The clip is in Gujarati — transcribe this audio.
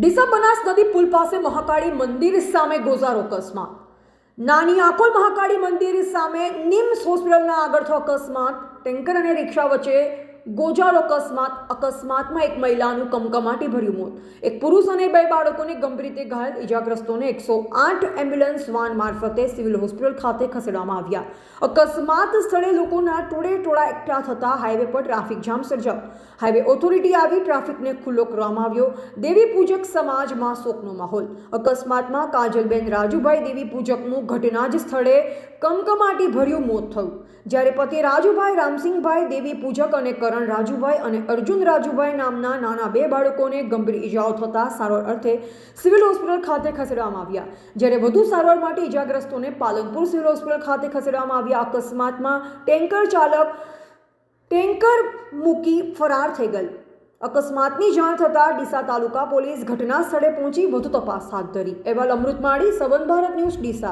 ડીસા બનાસ નદી પુલ પાસે મહાકાળી મંદિર સામે ગોઝારો અકસ્માત. નાની આકોલ મહાકાળી મંદિર સામે નિમ્સ હોસ્પિટલના આગળ થયો અકસ્માત. ટેન્કર અને રિક્ષા વચ્ચે ગોજારો અકસ્માત, અકસ્માતમાં એક મહિલાનું કમકમાટી ભર્યું મોત. એક પુરુષ અને બે બાળકોને ગંભીર રીતે ઘાયલ ઇજાગ્રસ્તોને એકસો આઠ એમ્બ્યુલન્સ વાન મારફતે સિવિલ હોસ્પિટલ ખાતે ખસેડવામાં આવ્યા. અકસ્માત સ્થળે લોકોના ટોળે ટોળા એકઠા થતા હાઈવે પર ટ્રાફિક જામ સર્જાયો. હાઈવે ઓથોરિટી આવી ટ્રાફિકને ખુલ્લો કરવામાં આવ્યો. દેવી પૂજક સમાજમાં શોકનો માહોલ. અકસ્માતમાં કાજલબેન રાજુભાઈ દેવી પૂજકનું ઘટના જ સ્થળે કમકમાટી ભર્યું મોત થયું. જ્યારે પતિ રાજુભાઈ રામસિંહભાઈ દેવી પૂજક અને કરણ રાજુભાઈ અને અર્જુન રાજુભાઈ નામના નાના બે બાળકોને ગંભીર ઈજાઓ થતાં સારવાર અર્થે સિવિલ હોસ્પિટલ ખાતે ખસેડવામાં આવ્યા. જ્યારે વધુ સારવાર માટે ઈજાગ્રસ્તોને પાલનપુર સિવિલ હોસ્પિટલ ખાતે ખસેડવામાં આવ્યા. અકસ્માતમાં ટેન્કર ચાલક, ટેન્કર મૂકી ફરાર થઈ ગઈ. અકસ્માતની જાણ થતાં ડીસા તાલુકા પોલીસ ઘટના સ્થળે પહોંચી વધુ તપાસ હાથ ધરી. અહેવાલ અમૃત માળી, સવન ભારત ન્યૂઝ, ડીસા.